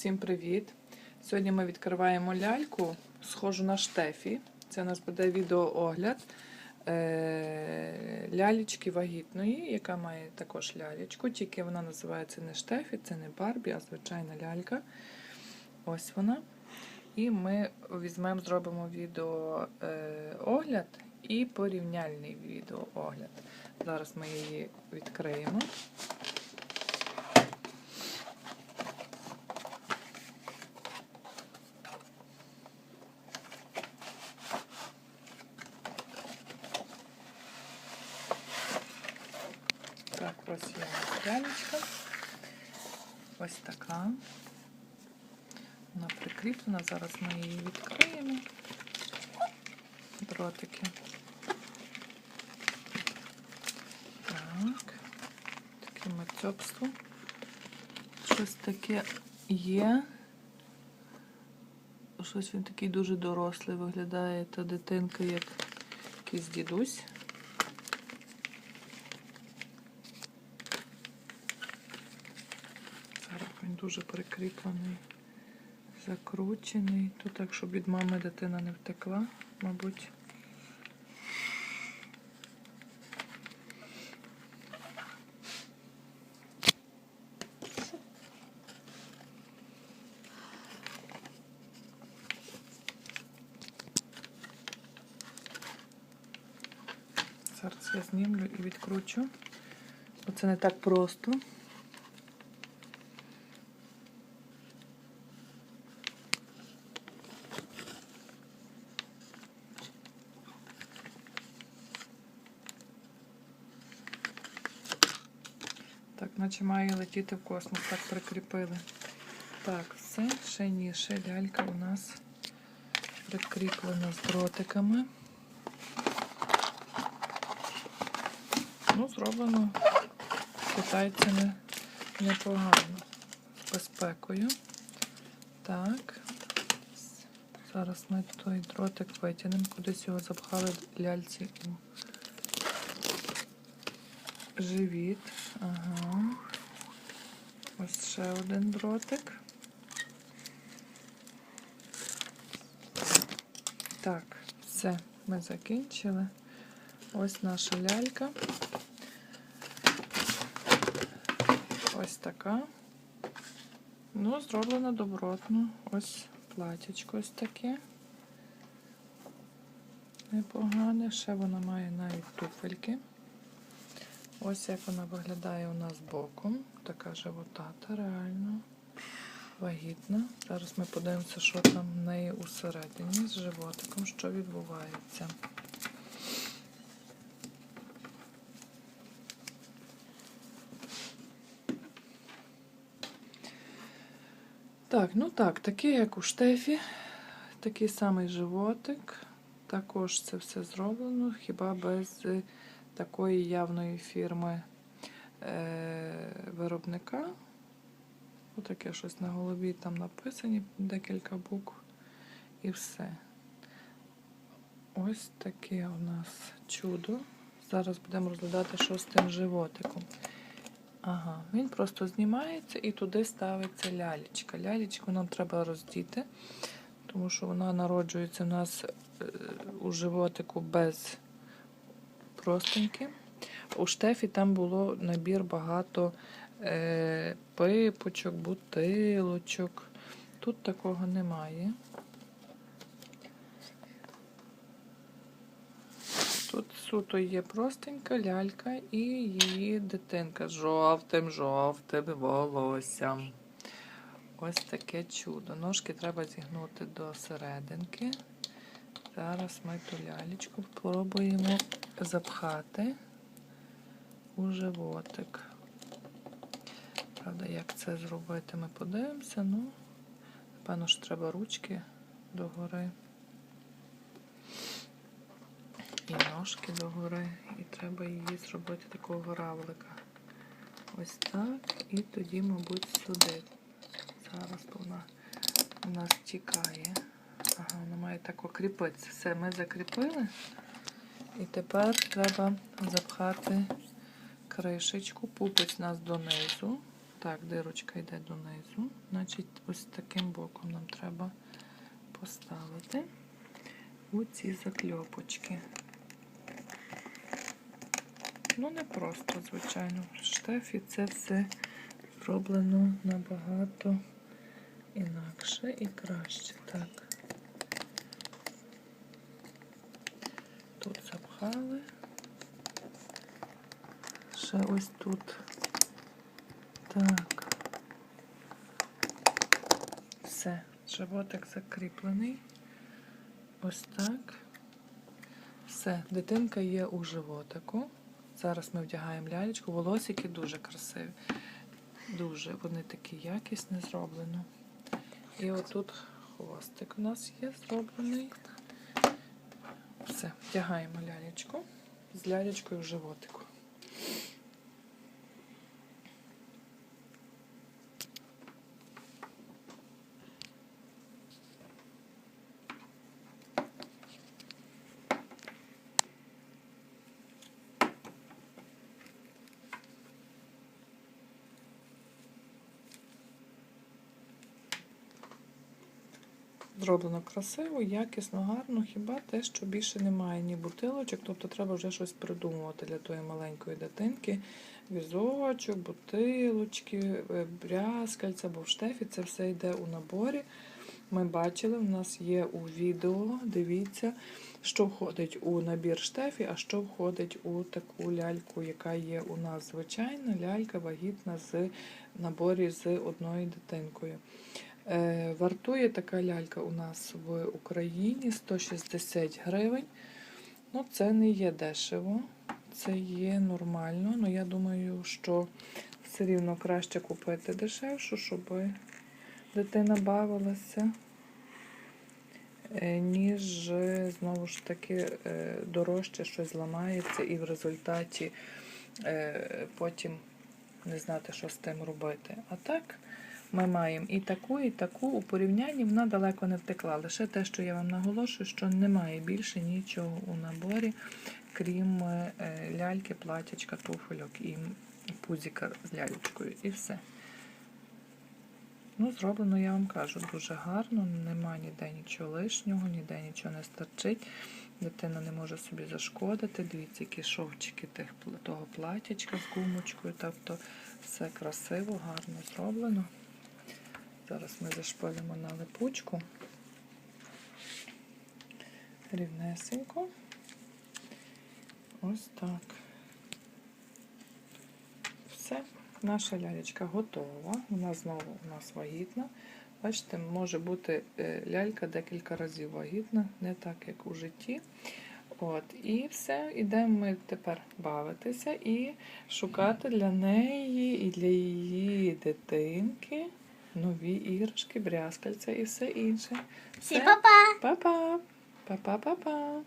Всім привіт! Сьогодні ми відкриваємо ляльку, схожу на штефі. Це у нас буде відеоогляд е, лялечки вагітної, яка має також лялечку, тільки вона називається не штефі, це не Барбі, а звичайна лялька. Ось вона. І ми візьмемо, зробимо відеоогляд і порівняльний відеоогляд. Зараз ми її відкриємо. Так, ось є лялечка. Ось така. Вона прикріплена. Зараз ми її відкриємо. Дротики. Так. Таке мацьопство. Щось таке є. Щось він такий дуже дорослий виглядає, та дитинка як якийсь дідусь. Зараз він дуже прикріплений, закручений. Тут так, щоб від мами дитина не втекла, мабуть. Зараз я знімлю і відкручу. Бо це не так просто. Наче має летіти в космос, так прикріпили. Так, все, ще ні, ще лялька у нас прикріплена з дротиками. Ну, зроблено китайцями непогано. З безпекою. Так. Зараз ми той дротик витягнемо, кудись його запхали ляльці у живіт. Ага. Ось ще один дротик. Так, все, ми закінчили. Ось наша лялька. Ось така. Ну, зроблено добротно. Ось платячко ось таке. Непогане. Ще вона має навіть туфельки. Ось як вона виглядає у нас боком. Така животата, реально вагітна. Зараз ми подивимося, що там в неї усередині з животиком, що відбувається. Так, ну так, такий, як у штефі, такий самий животик. Також це все зроблено, хіба без е, такої явної фірми е, виробника. Отаке щось на голові там написані декілька букв і все. Ось таке у нас чудо. Зараз будемо розглядати, що з тим животиком. Ага, він просто знімається і туди ставиться лялечка. Лялечку нам треба роздіти, тому що вона народжується у нас е, у животику без простеньки. У штефі там було набір багато е, пипочок, бутилочок. Тут такого немає. Тут суто є простенька лялька і її дитинка з жовтим, жовтим волоссям. Ось таке чудо. Ножки треба зігнути до серединки. Зараз ми ту лялечку спробуємо запхати у животик. Правда, як це зробити, ми подивимося. Ну, напевно, що треба ручки догори. І ножки догори. І треба її зробити такого равлика. Ось так. І тоді, мабуть, сюди. Зараз вона у нас тікає. Ага, вона має так окріпитися. Все, ми закріпили. І тепер треба запхати кришечку, пупець у нас донизу. Так, дирочка йде донизу. Значить, ось таким боком нам треба поставити у ці закльопочки. Ну, не просто, звичайно. В штефі це все зроблено набагато інакше і краще. Так. Тут запхали. Ще ось тут. Так. Все. Животик закріплений. Ось так. Все. Дитинка є у животику. Зараз ми вдягаємо лялечку. Волосики дуже красиві. Дуже вони такі якісні зроблено. І отут хвостик у нас є зроблений. Все, втягаємо лялечку з лялечкою в животику. Зроблено красиво, якісно, гарно, хіба те, що більше немає ні бутилочок, тобто треба вже щось придумувати для тої маленької дитинки. Візочок, бутилочки, е, брязкальця, бо в штефі це все йде у наборі. Ми бачили, в нас є у відео, дивіться, що входить у набір штефі, а що входить у таку ляльку, яка є у нас звичайна лялька вагітна з наборі з одною дитинкою. Е, Вартує така лялька у нас в Україні 160 гривень. Ну, це не є дешево, це є нормально. Ну, я думаю, що все рівно краще купити дешевшу, щоб дитина бавилася, е, ніж е, знову ж таки дорожче щось зламається і в результаті потім не знати, що з тим робити. А так. Ми маємо і таку, і таку. У порівнянні вона далеко не втекла. Лише те, що я вам наголошую, що немає більше нічого у наборі, крім е, ляльки, платячка, туфельок і пузіка з лялечкою. І все. Ну, зроблено, я вам кажу, дуже гарно, нема ніде нічого лишнього, ніде нічого не старчить. Дитина не може собі зашкодити. Дивіться, які шовчики тих, того платячка з гумочкою. Тобто все красиво, гарно зроблено. Зараз ми зашпилимо на липучку. Рівнесенько. Ось так. Все, наша лялечка готова. Вона знову у нас вагітна. Бачите, може бути е, лялька декілька разів вагітна, не так, як у житті. От, і все, ідемо ми тепер бавитися і шукати для неї і для її дитинки нові іграшки, брязкальця і все інше. Всім Все. па-па! Па-па! Па-па-па-па!